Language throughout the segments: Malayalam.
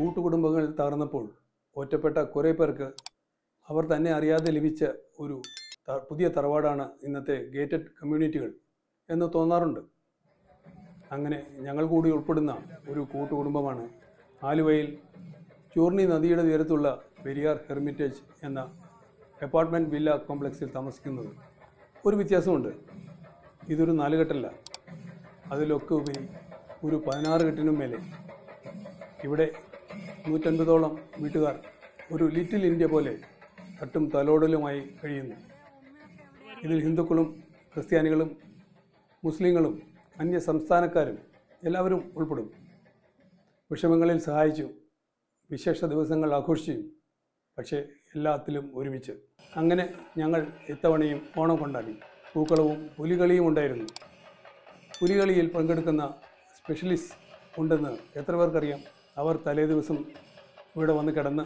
കൂട്ടുകുടുംബങ്ങൾ തകർന്നപ്പോൾ ഒറ്റപ്പെട്ട കുറേ പേർക്ക് അവർ തന്നെ അറിയാതെ ലഭിച്ച ഒരു പുതിയ തറവാടാണ് ഇന്നത്തെ ഗേറ്റഡ് കമ്മ്യൂണിറ്റികൾ എന്ന് തോന്നാറുണ്ട്. അങ്ങനെ ഞങ്ങൾ കൂടി ഉൾപ്പെടുന്ന ഒരു കൂട്ടുകുടുംബമാണ് ആലുവയിൽ ചൂർണി നദിയുടെ തീരത്തുള്ള പെരിയാർ ഹെർമിറ്റേജ് എന്ന അപ്പാർട്ട്മെന്റ് വില്ല കോംപ്ലക്സിൽ താമസിക്കുന്നത്. ഒരു വ്യത്യാസമുണ്ട്. ഇതൊരു നാലുകെട്ടല്ല. അതിലൊക്കെ ഉപരി ഒരു പതിനാറ് കെട്ടിനും മേലെ. ഇവിടെ നൂറ്റൻപതോളം വീട്ടുകാർ ഒരു ലിറ്റിൽ ഇന്ത്യ പോലെ തട്ടും തലോടലുമായി കഴിയുന്നു. ഇതിൽ ഹിന്ദുക്കളും ക്രിസ്ത്യാനികളും മുസ്ലിങ്ങളും അന്യ സംസ്ഥാനക്കാരും എല്ലാവരും ഉൾപ്പെടും. വിഷമങ്ങളിൽ സഹായിച്ചു വിശേഷ ദിവസങ്ങൾ ആഘോഷിച്ചു പക്ഷേ എല്ലാത്തിലും ഒരുമിച്ച്. അങ്ങനെ ഞങ്ങൾ ഇത്തവണയും ഓണം കൊണ്ടാടി. പൂക്കളവും പുലികളിയും ഉണ്ടായിരുന്നു. പുലികളിയിൽ പങ്കെടുക്കുന്ന സ്പെഷ്യലിസ്റ്റ് ഉണ്ടെന്ന് എത്ര പേർക്കറിയാം? അവർ തലേ ദിവസം ഇവിടെ വന്ന് കിടന്ന്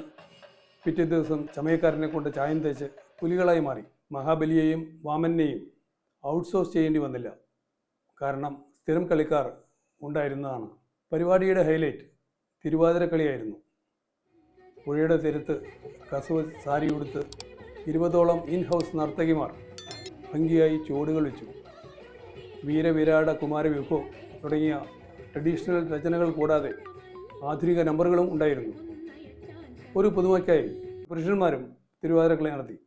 പിറ്റേ ദിവസം ചമയക്കാരനെ കൊണ്ട് ചായം തേച്ച് പുലികളായി മാറി. മഹാബലിയെയും വാമനെയും ഔട്ട്സോഴ്സ് ചെയ്യേണ്ടി വന്നില്ല. കാരണം സ്ഥിരം കളിക്കാർ ഉണ്ടായിരുന്നതാണ്. പരിപാടിയുടെ ഹൈലൈറ്റ് തിരുവാതിര കളിയായിരുന്നു. പുഴയുടെ തീരത്ത് കസവ് സാരി ഉടുത്ത് ഇരുപതോളം ഇൻ ഹൗസ് നർത്തകിമാർ ഭംഗിയായി ചുവടുകൾ വെച്ചു. വീരവിരാട കുമാരവിഭോ തുടങ്ങിയ ട്രഡീഷണൽ രചനകൾ കൂടാതെ ആധുനിക നമ്പറുകളും ഉണ്ടായിരുന്നു. ഒരു പുതുമയ്ക്കായി പുരുഷന്മാരും തിരുവാതിരക്കളി നടത്തി.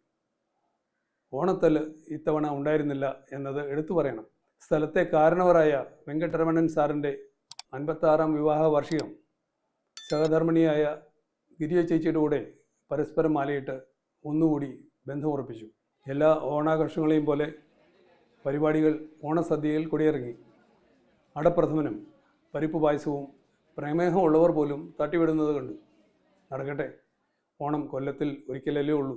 ഓണത്തല്ല് ഇത്തവണ ഉണ്ടായിരുന്നില്ല എന്നത് എടുത്തു പറയണം. സ്ഥലത്തെ കാരണവരായ വെങ്കട്ടരമണൻ സാറിന്റെ അൻപത്താറാം വിവാഹ വാർഷികം സഹധർമ്മിണിയായ ഗിരിയ ചേച്ചിയുടെ കൂടെ പരസ്പരം മാലയിട്ട് ഒന്നുകൂടി ബന്ധമുറപ്പിച്ചു എല്ലാ ഓണാഘോഷങ്ങളെയും പോലെ പരിപാടികൾ ഓണസദ്യയിൽ കൊടിയിറങ്ങി. അടപ്രഥമനും പരിപ്പ് പായസവും പ്രമേഹമുള്ളവർ പോലും തട്ടിവിടുന്നത് കണ്ടു. നടക്കട്ടെ. ഓണം കൊല്ലത്തിൽ ഒരിക്കലല്ലേ ഉള്ളൂ.